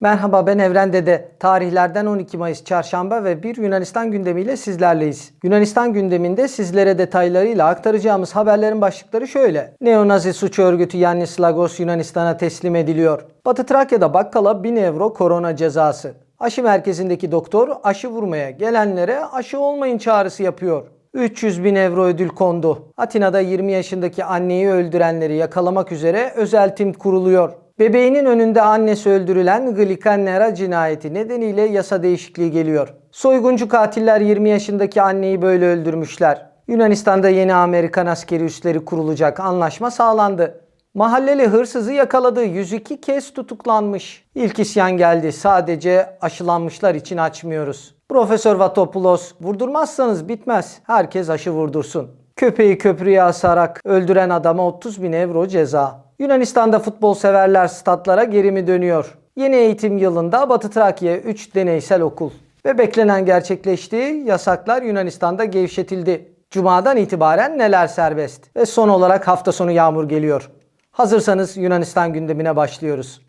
Merhaba ben Evren Dede. Tarihlerden 12 Mayıs Çarşamba ve bir Yunanistan gündemiyle sizlerleyiz. Yunanistan gündeminde sizlere detaylarıyla aktaracağımız haberlerin başlıkları şöyle. Neonazi suç örgütü Yannis Lagos Yunanistan'a teslim ediliyor. Batı Trakya'da bakkala 1000 euro korona cezası. Aşı merkezindeki doktor aşı vurmaya gelenlere aşı olmayın çağrısı yapıyor. 300 bin euro ödül kondu. Atina'da 20 yaşındaki anneyi öldürenleri yakalamak üzere özel tim kuruluyor. Bebeğinin önünde annesi öldürülen Glikanera cinayeti nedeniyle yasa değişikliği geliyor. Soyguncu katiller 20 yaşındaki anneyi böyle öldürmüşler. Yunanistan'da yeni Amerikan askeri üsleri kurulacak anlaşma sağlandı. Mahalleli hırsızı yakaladı. 102 kez tutuklanmış. İlk isyan geldi. Sadece aşılanmışlar için açmıyoruz. Profesör Vatopoulos, vurdurmazsanız bitmez. Herkes aşı vurdursun. Köpeği köprüye asarak öldüren adama 30 bin euro ceza. Yunanistan'da futbol severler statlara geri mi dönüyor? Yeni eğitim yılında Batı Trakya 3 deneysel okul. Ve beklenen gerçekleşti. Yasaklar Yunanistan'da gevşetildi. Cuma'dan itibaren neler serbest? Ve son olarak hafta sonu yağmur geliyor. Hazırsanız Yunanistan gündemine başlıyoruz.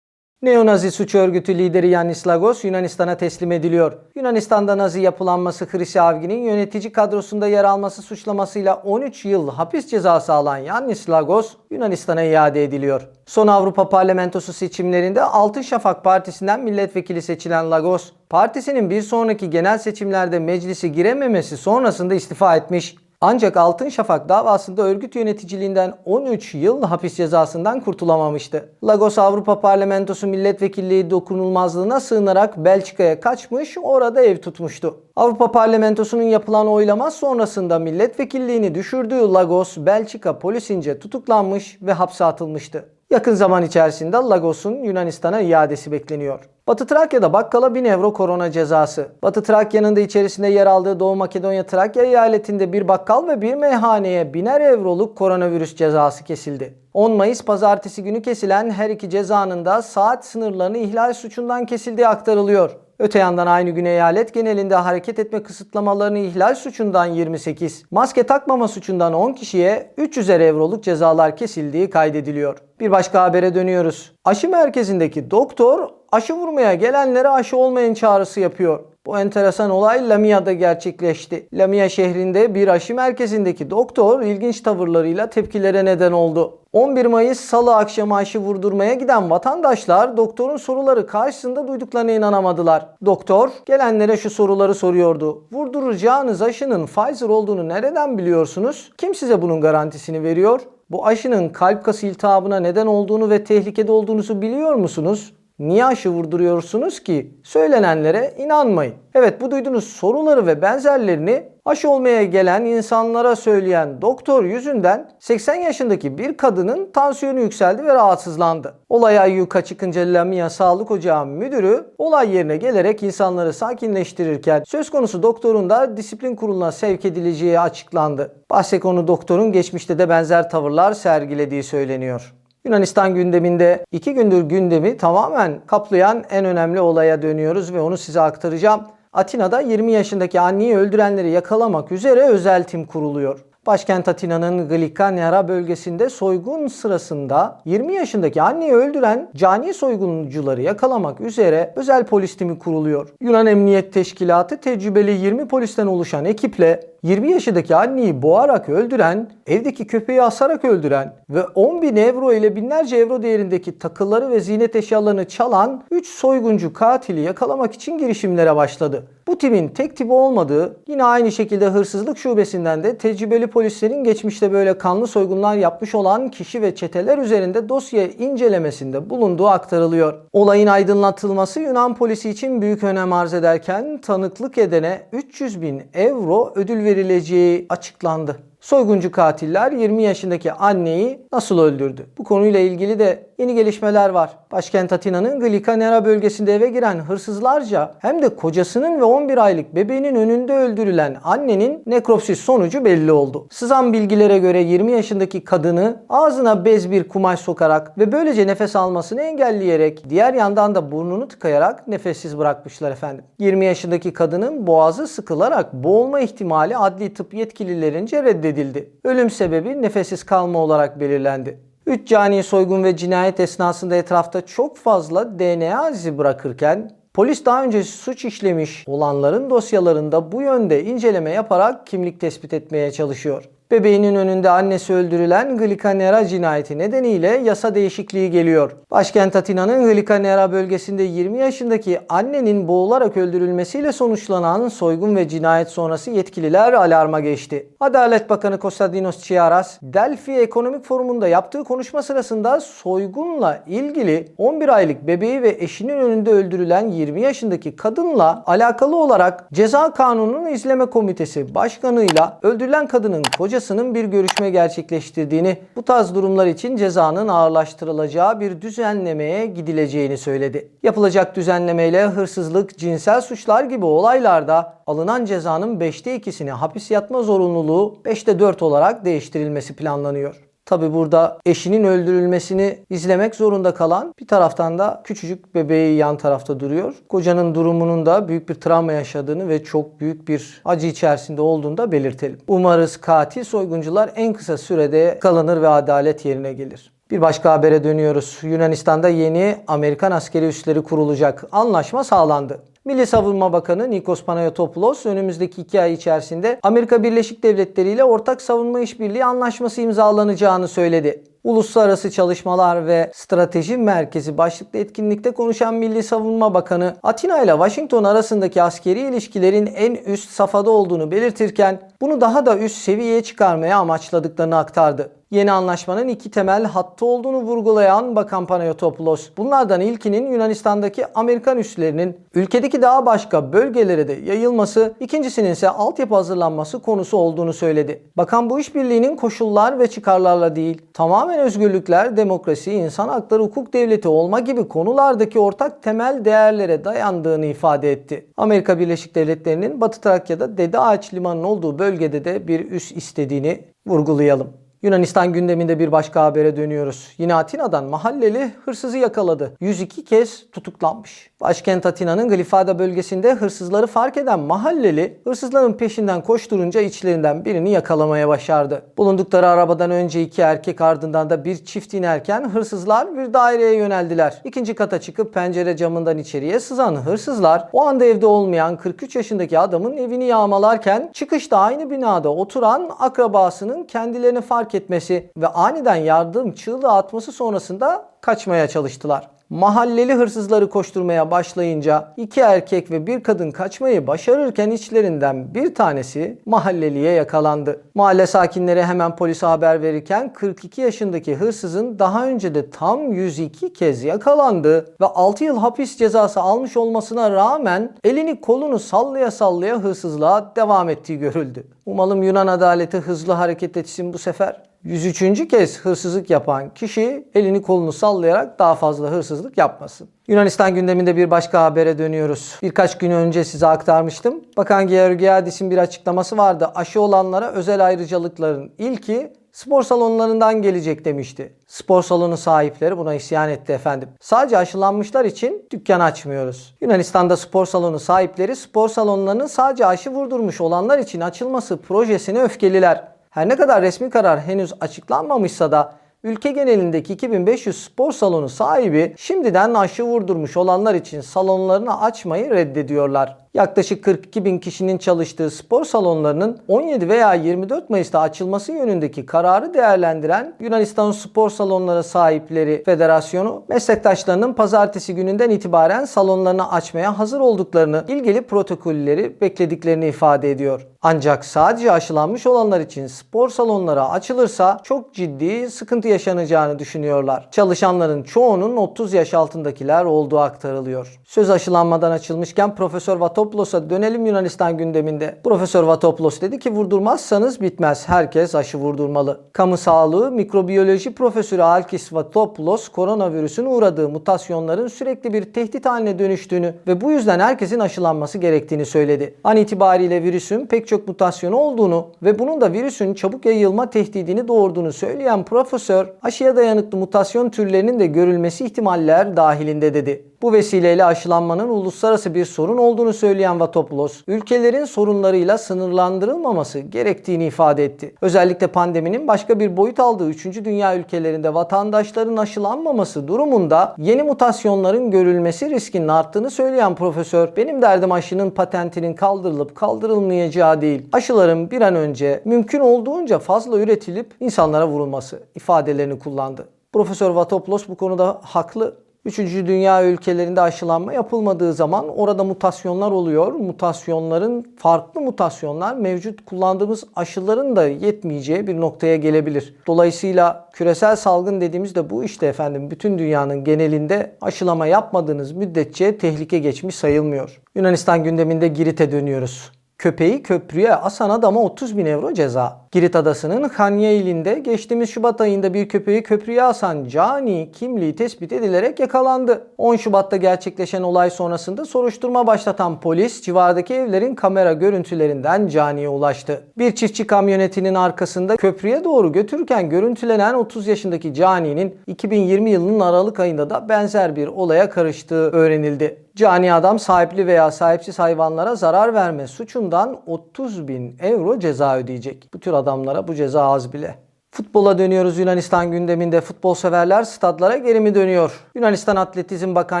Neonazi suç örgütü lideri Yannis Lagos Yunanistan'a teslim ediliyor. Yunanistan'da Nazi yapılanması Hristi Avgi'nin yönetici kadrosunda yer alması suçlamasıyla 13 yıl hapis cezası alan Yannis Lagos Yunanistan'a iade ediliyor. Son Avrupa Parlamentosu seçimlerinde Altın Şafak Partisi'nden milletvekili seçilen Lagos, partisinin bir sonraki genel seçimlerde meclise girememesi sonrasında istifa etmiş. Ancak Altın Şafak davasında örgüt yöneticiliğinden 13 yıl hapis cezasından kurtulamamıştı. Lagos Avrupa Parlamentosu milletvekilliği dokunulmazlığına sığınarak Belçika'ya kaçmış, orada ev tutmuştu. Avrupa Parlamentosu'nun yapılan oylama sonrasında milletvekilliğini düşürdüğü Lagos, Belçika polisince tutuklanmış ve hapse atılmıştı. Yakın zaman içerisinde Lagos'un Yunanistan'a iadesi bekleniyor. Batı Trakya'da bakkala 1000 euro korona cezası. Batı Trakya'nın da içerisinde yer aldığı Doğu Makedonya Trakya eyaletinde bir bakkal ve bir meyhaneye biner euroluk koronavirüs cezası kesildi. 10 Mayıs pazartesi günü kesilen her iki cezanın da saat sınırlarını ihlal suçundan kesildiği aktarılıyor. Öte yandan aynı gün eyalet genelinde hareket etme kısıtlamalarını ihlal suçundan 28, maske takmama suçundan 10 kişiye 300'er euroluk cezalar kesildiği kaydediliyor. Bir başka habere dönüyoruz. Aşı merkezindeki doktor aşı vurmaya gelenlere aşı olmayın çağrısı yapıyor. Bu enteresan olay Lamia'da gerçekleşti. Lamia şehrinde bir aşı merkezindeki doktor ilginç tavırlarıyla tepkilere neden oldu. 11 Mayıs Salı akşamı aşı vurdurmaya giden vatandaşlar doktorun soruları karşısında duyduklarına inanamadılar. Doktor gelenlere şu soruları soruyordu. Vurduracağınız aşının Pfizer olduğunu nereden biliyorsunuz? Kim size bunun garantisini veriyor? Bu aşının kalp kası iltihabına neden olduğunu ve tehlikede olduğunuzu biliyor musunuz? Niye aşı vurduruyorsunuz ki? Söylenenlere inanmayın. Evet bu duyduğunuz soruları ve benzerlerini aşı olmaya gelen insanlara söyleyen doktor yüzünden 80 yaşındaki bir kadının tansiyonu yükseldi ve rahatsızlandı. Olay ayyuka çıkınca Lamia Sağlık Ocağı müdürü olay yerine gelerek insanları sakinleştirirken söz konusu doktorun da disiplin kuruluna sevk edileceği açıklandı. Bahse konu doktorun geçmişte de benzer tavırlar sergilediği söyleniyor. Yunanistan gündeminde iki gündür gündemi tamamen kaplayan en önemli olaya dönüyoruz ve onu size aktaracağım. Atina'da 20 yaşındaki anneyi öldürenleri yakalamak üzere özel tim kuruluyor. Başkent Atina'nın Glikanera bölgesinde soygun sırasında 20 yaşındaki anneyi öldüren cani soyguncuları yakalamak üzere özel polis timi kuruluyor. Yunan Emniyet Teşkilatı tecrübeli 20 polisten oluşan ekiple 20 yaşındaki anneyi boğarak öldüren, evdeki köpeği asarak öldüren ve 10 bin euro ile binlerce euro değerindeki takıları ve ziynet eşyalarını çalan 3 soyguncu katili yakalamak için girişimlere başladı. Bu timin tek tipi olmadığı yine aynı şekilde hırsızlık şubesinden de tecrübeli polislerin geçmişte böyle kanlı soygunlar yapmış olan kişi ve çeteler üzerinde dosya incelemesinde bulunduğu aktarılıyor. Olayın aydınlatılması Yunan polisi için büyük önem arz ederken tanıklık edene 300 bin euro ödül verileceği açıklandı. Soyguncu katiller 20 yaşındaki anneyi nasıl öldürdü? Bu konuyla ilgili de yeni gelişmeler var. Başkent Atina'nın Glikanera bölgesinde eve giren hırsızlarca hem de kocasının ve 11 aylık bebeğinin önünde öldürülen annenin nekropsis sonucu belli oldu. Sızan bilgilere göre 20 yaşındaki kadını ağzına bez bir kumaş sokarak ve böylece nefes almasını engelleyerek diğer yandan da burnunu tıkayarak nefessiz bırakmışlar efendim. 20 yaşındaki kadının boğazı sıkılarak boğulma ihtimali adli tıp yetkililerince reddedildi. Ölüm sebebi nefessiz kalma olarak belirlendi. 3 cani soygun ve cinayet esnasında etrafta çok fazla DNA izi bırakırken polis daha önce suç işlemiş olanların dosyalarında bu yönde inceleme yaparak kimlik tespit etmeye çalışıyor. Bebeğinin önünde annesi öldürülen Glikanera cinayeti nedeniyle yasa değişikliği geliyor. Başkent Atina'nın Glikanera bölgesinde 20 yaşındaki annenin boğularak öldürülmesiyle sonuçlanan soygun ve cinayet sonrası yetkililer alarma geçti. Adalet Bakanı Kostadinos Tsiaras, Delphi Ekonomik Forumu'nda yaptığı konuşma sırasında soygunla ilgili 11 aylık bebeği ve eşinin önünde öldürülen 20 yaşındaki kadınla alakalı olarak Ceza Kanunu'nun İzleme Komitesi Başkanı'yla öldürülen kadının kocası kocasının bir görüşme gerçekleştirdiğini, bu tarz durumlar için cezanın ağırlaştırılacağı bir düzenlemeye gidileceğini söyledi. Yapılacak düzenlemeyle hırsızlık, cinsel suçlar gibi olaylarda alınan cezanın 5'te 2'sini hapis yatma zorunluluğu 5'te 4 olarak değiştirilmesi planlanıyor. Tabi burada eşinin öldürülmesini izlemek zorunda kalan bir taraftan da küçücük bebeği yan tarafta duruyor. Kocanın durumunun da büyük bir travma yaşadığını ve çok büyük bir acı içerisinde olduğunu da belirtelim. Umarız katil soyguncular en kısa sürede kalınır ve adalet yerine gelir. Bir başka habere dönüyoruz. Yunanistan'da yeni Amerikan askeri üsleri kurulacak. Anlaşma sağlandı. Milli Savunma Bakanı Nikos Panayotopoulos önümüzdeki iki ay içerisinde Amerika Birleşik Devletleri ile ortak savunma işbirliği anlaşması imzalanacağını söyledi. Uluslararası Çalışmalar ve Strateji Merkezi başlıklı etkinlikte konuşan Milli Savunma Bakanı Atina ile Washington arasındaki askeri ilişkilerin en üst safhada olduğunu belirtirken bunu daha da üst seviyeye çıkarmaya amaçladıklarını aktardı. Yeni anlaşmanın iki temel hattı olduğunu vurgulayan Bakan Panayotopoulos, bunlardan ilkinin Yunanistan'daki Amerikan üslerinin ülkedeki daha başka bölgelere de yayılması, ikincisinin ise altyapı hazırlanması konusu olduğunu söyledi. Bakan bu işbirliğinin koşullar ve çıkarlarla değil, tamamen özgürlükler, demokrasi, insan hakları, hukuk devleti olma gibi konulardaki ortak temel değerlere dayandığını ifade etti. Amerika Birleşik Devletleri'nin Batı Trakya'da Dede Ağaç Limanı'nın olduğu bölgede de bir üs istediğini vurgulayalım. Yunanistan gündeminde bir başka habere dönüyoruz. Yine Atina'dan mahalleli hırsızı yakaladı. 102 kez tutuklanmış. Başkent Atina'nın Glifada bölgesinde hırsızları fark eden mahalleli hırsızların peşinden koşturunca içlerinden birini yakalamaya başardı. Bulundukları arabadan önce iki erkek ardından da bir çift inerken hırsızlar bir daireye yöneldiler. İkinci kata çıkıp pencere camından içeriye sızan hırsızlar o anda evde olmayan 43 yaşındaki adamın evini yağmalarken çıkışta aynı binada oturan akrabasının kendilerini fark etmesi ve aniden yardım çığlığı atması sonrasında kaçmaya çalıştılar. Mahalleli hırsızları koşturmaya başlayınca iki erkek ve bir kadın kaçmayı başarırken içlerinden bir tanesi mahalleliye yakalandı. Mahalle sakinleri hemen polise haber verirken 42 yaşındaki hırsızın daha önce de tam 102 kez yakalandı ve 6 yıl hapis cezası almış olmasına rağmen elini kolunu sallaya sallaya hırsızlığa devam ettiği görüldü. Umalım Yunan adaleti hızlı hareket etsin bu sefer. 103. kez hırsızlık yapan kişi elini kolunu sallayarak daha fazla hırsızlık yapmasın. Yunanistan gündeminde bir başka habere dönüyoruz. Birkaç gün önce size aktarmıştım. Bakan Georgiadis'in bir açıklaması vardı. Aşı olanlara özel ayrıcalıkların ilki spor salonlarından gelecek demişti. Spor salonu sahipleri buna isyan etti efendim. Sadece aşılanmışlar için dükkan açmıyoruz. Yunanistan'da spor salonu sahipleri spor salonlarının sadece aşı vurdurmuş olanlar için açılması projesine öfkeliler. Her ne kadar resmi karar henüz açıklanmamışsa da ülke genelindeki 2500 spor salonu sahibi şimdiden aşı vurdurmuş olanlar için salonlarını açmayı reddediyorlar. Yaklaşık 42 bin kişinin çalıştığı spor salonlarının 17 veya 24 Mayıs'ta açılması yönündeki kararı değerlendiren Yunanistan Spor Salonları Sahipleri Federasyonu meslektaşlarının pazartesi gününden itibaren salonlarını açmaya hazır olduklarını, ilgili protokolleri beklediklerini ifade ediyor. Ancak sadece aşılanmış olanlar için spor salonları açılırsa çok ciddi sıkıntı yaşanacağını düşünüyorlar. Çalışanların çoğunun 30 yaş altındakiler olduğu aktarılıyor. Söz aşılanmadan açılmışken Profesör Vato Vatoplos'a dönelim Yunanistan gündeminde. Profesör Vatoplos dedi ki vurdurmazsanız bitmez. Herkes aşı vurdurmalı. Kamu sağlığı mikrobiyoloji profesörü Alkis Vatopoulos koronavirüsün uğradığı mutasyonların sürekli bir tehdit haline dönüştüğünü ve bu yüzden herkesin aşılanması gerektiğini söyledi. An itibariyle virüsün pek çok mutasyonu olduğunu ve bunun da virüsün çabuk yayılma tehdidini doğurduğunu söyleyen profesör aşıya dayanıklı mutasyon türlerinin de görülmesi ihtimaller dahilinde dedi. Bu vesileyle aşılanmanın uluslararası bir sorun olduğunu söyleyen Vatopoulos, ülkelerin sorunlarıyla sınırlandırılmaması gerektiğini ifade etti. Özellikle pandeminin başka bir boyut aldığı 3. dünya ülkelerinde vatandaşların aşılanmaması durumunda yeni mutasyonların görülmesi riskinin arttığını söyleyen profesör, benim derdim aşının patentinin kaldırılıp kaldırılmayacağı değil, aşıların bir an önce mümkün olduğunca fazla üretilip insanlara vurulması ifadelerini kullandı. Profesör Vatopoulos bu konuda haklı. Üçüncü dünya ülkelerinde aşılanma yapılmadığı zaman orada mutasyonlar oluyor. Mutasyonların farklı mutasyonlar mevcut kullandığımız aşıların da yetmeyeceği bir noktaya gelebilir. Dolayısıyla küresel salgın dediğimiz de bu işte efendim. Bütün dünyanın genelinde aşılama yapmadığınız müddetçe tehlike geçmiş sayılmıyor. Yunanistan gündeminde Girit'e dönüyoruz. Köpeği köprüye asan adama 30 bin euro ceza. Girit Adası'nın Hanya ilinde geçtiğimiz Şubat ayında bir köpeği köprüye asan Cani kimliği tespit edilerek yakalandı. 10 Şubat'ta gerçekleşen olay sonrasında soruşturma başlatan polis civardaki evlerin kamera görüntülerinden Cani'ye ulaştı. Bir çiftçi kamyonetinin arkasında köprüye doğru götürürken görüntülenen 30 yaşındaki Cani'nin 2020 yılının Aralık ayında da benzer bir olaya karıştığı öğrenildi. Cani adam sahipli veya sahipsiz hayvanlara zarar verme suçundan 30 bin euro ceza ödeyecek. Bu tür adamlara bu ceza az bile. Futbola dönüyoruz Yunanistan gündeminde. Futbol severler stadlara geri mi dönüyor? Yunanistan Atletizm Bakan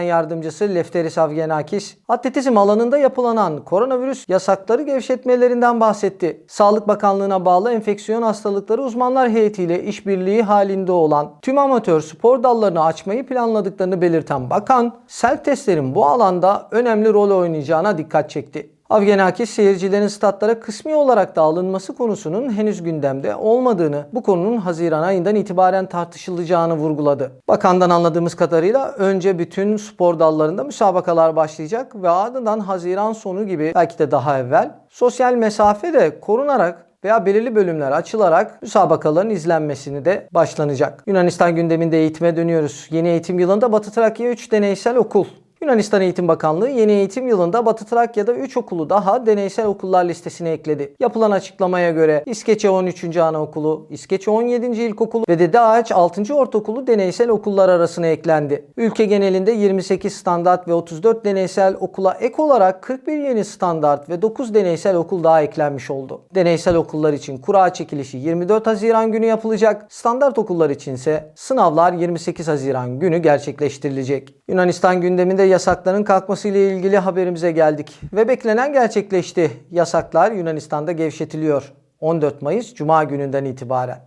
Yardımcısı Lefteris Avgenakis, atletizm alanında yapılanan koronavirüs yasakları gevşetmelerinden bahsetti. Sağlık Bakanlığı'na bağlı enfeksiyon hastalıkları uzmanlar heyetiyle işbirliği halinde olan tüm amatör spor dallarını açmayı planladıklarını belirten bakan, self testlerin bu alanda önemli rol oynayacağına dikkat çekti. Avgenakis seyircilerin statlara kısmi olarak da alınması konusunun henüz gündemde olmadığını, bu konunun Haziran ayından itibaren tartışılacağını vurguladı. Bakandan anladığımız kadarıyla önce bütün spor dallarında müsabakalar başlayacak ve ardından Haziran sonu gibi belki de daha evvel sosyal mesafe de korunarak veya belirli bölümler açılarak müsabakaların izlenmesini de başlanacak. Yunanistan gündeminde eğitime dönüyoruz. Yeni eğitim yılında Batı Trakya 3 deneysel okul Yunanistan Eğitim Bakanlığı yeni eğitim yılında Batı Trakya'da 3 okulu daha deneysel okullar listesine ekledi. Yapılan açıklamaya göre İskeçe 13. Anaokulu, İskeçe 17. İlkokulu ve Dede Ağaç 6. Ortaokulu deneysel okullar arasına eklendi. Ülke genelinde 28 standart ve 34 deneysel okula ek olarak 41 yeni standart ve 9 deneysel okul daha eklenmiş oldu. Deneysel okullar için kura çekilişi 24 Haziran günü yapılacak. Standart okullar içinse sınavlar 28 Haziran günü gerçekleştirilecek. Yunanistan gündeminde yasakların kalkması ile ilgili haberimize geldik. Ve beklenen gerçekleşti. Yasaklar Yunanistan'da gevşetiliyor. 14 Mayıs Cuma gününden itibaren.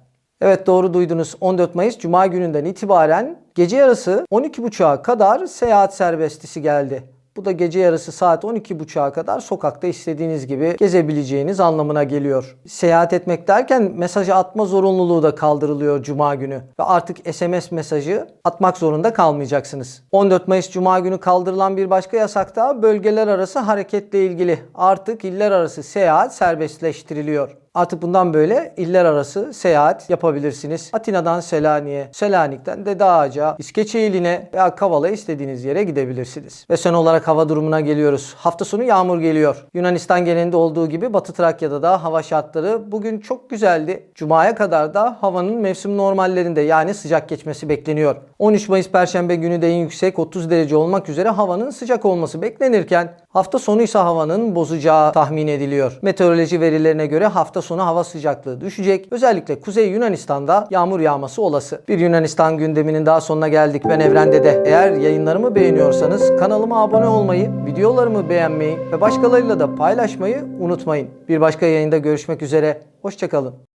Evet doğru duydunuz. 14 Mayıs Cuma gününden itibaren gece yarısı 12.30'a kadar seyahat serbestisi geldi. Bu da gece yarısı saat 12.30'a kadar sokakta istediğiniz gibi gezebileceğiniz anlamına geliyor. Seyahat etmek derken mesajı atma zorunluluğu da kaldırılıyor Cuma günü. Ve artık SMS mesajı atmak zorunda kalmayacaksınız. 14 Mayıs Cuma günü kaldırılan bir başka yasak da bölgeler arası hareketle ilgili. Artık iller arası seyahat serbestleştiriliyor. Artık bundan böyle iller arası seyahat yapabilirsiniz. Atina'dan Selanik'e, Selanik'ten Dede Ağaç'a, İskeçe iline veya Kavala'ya istediğiniz yere gidebilirsiniz. Ve son olarak hava durumuna geliyoruz. Hafta sonu yağmur geliyor. Yunanistan genelinde olduğu gibi Batı Trakya'da da hava şartları bugün çok güzeldi. Cuma'ya kadar da havanın mevsim normallerinde yani sıcak geçmesi bekleniyor. 13 Mayıs Perşembe günü de en yüksek 30 derece olmak üzere havanın sıcak olması beklenirken hafta sonu ise havanın bozacağı tahmin ediliyor. Meteoroloji verilerine göre hafta sonu hava sıcaklığı düşecek. Özellikle Kuzey Yunanistan'da yağmur yağması olası. Bir Yunanistan gündeminin daha sonuna geldik. Ben Evren Dede. Eğer yayınlarımı beğeniyorsanız kanalıma abone olmayı, videolarımı beğenmeyi ve başkalarıyla da paylaşmayı unutmayın. Bir başka yayında görüşmek üzere. Hoşçakalın.